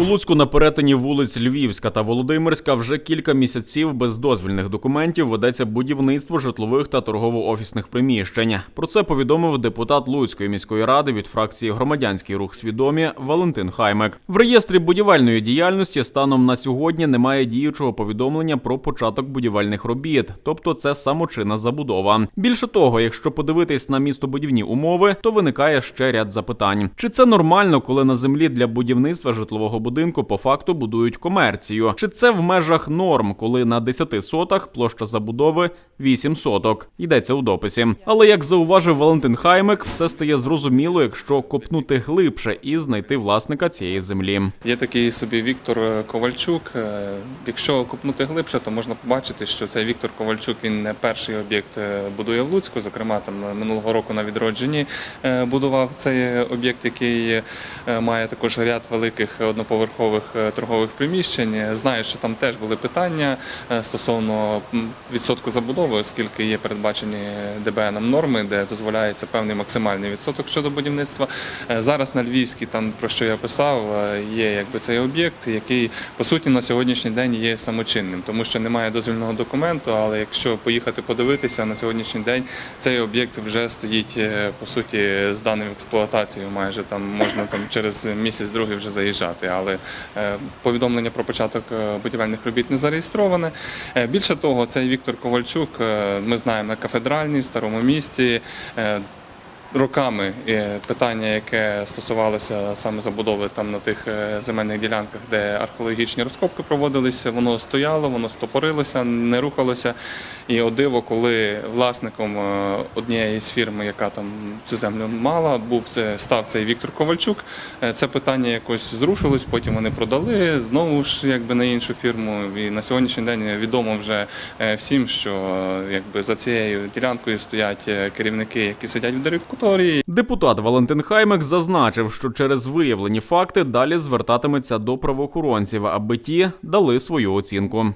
У Луцьку на перетині вулиць Львівська та Володимирська вже кілька місяців без дозвільних документів ведеться будівництво житлових та торгово-офісних приміщень. Про це повідомив депутат Луцької міської ради від фракції Громадянський рух свідомі Валентин Хаймек. В реєстрі будівельної діяльності станом на сьогодні немає діючого повідомлення про початок будівельних робіт, тобто це самочинна забудова. Більше того, якщо подивитись на містобудівні умови, то виникає ще ряд запитань: чи це нормально, коли на землі для будівництва житлового будинку по факту будують комерцію? Чи це в межах норм, коли на 10 сотах площа забудови 8 соток? Йдеться у дописі. Але як зауважив Валентин Хаймек, все стає зрозуміло, якщо копнути глибше і знайти власника цієї землі. Є такий собі Віктор Ковальчук. Е, Якщо копнути глибше, то можна побачити, що цей Віктор Ковальчук він не перший об'єкт е, будує в Луцьку. Зокрема, там е, минулого року на відродженні будував цей об'єкт, який має також ряд великих одноповерхових е, торгових приміщень. Е, Знаю, що там теж були питання е, стосовно відсотку забудови, оскільки є передбачені ДБНом норми, де дозволяється певний максимальний відсоток щодо будівництва. Зараз на Львівській, там про що я писав, є якби цей об'єкт, який по суті на сьогоднішній день є самочинним, тому що немає дозвільного документу. Але якщо поїхати подивитися на сьогоднішній день, цей об'єкт вже стоїть по суті з даною експлуатацією. Майже там можна там через місяць-другий вже заїжджати. Але е, повідомлення про початок е, будівельних робіт не зареєстроване. Е, Більше того, цей Віктор Ковальчук, е, ми знаємо на кафедральній, старому місті. Роками питання, яке стосувалося саме забудови там на тих е, земельних ділянках, де археологічні розкопки проводилися, воно стояло, воно стопорилося, не рухалося. І о диво, коли власником е, однієї з фірми, яка там цю землю мала, був це став цей Віктор Ковальчук. е, Це питання якось зрушилось, потім вони продали знову ж якби на іншу фірму. І на сьогоднішній день відомо вже всім, що якби за цією ділянкою стоять керівники, які сидять в директорії. Депутат Валентин Хаймек зазначив, що через виявлені факти далі звертатиметься до правоохоронців, аби ті дали свою оцінку.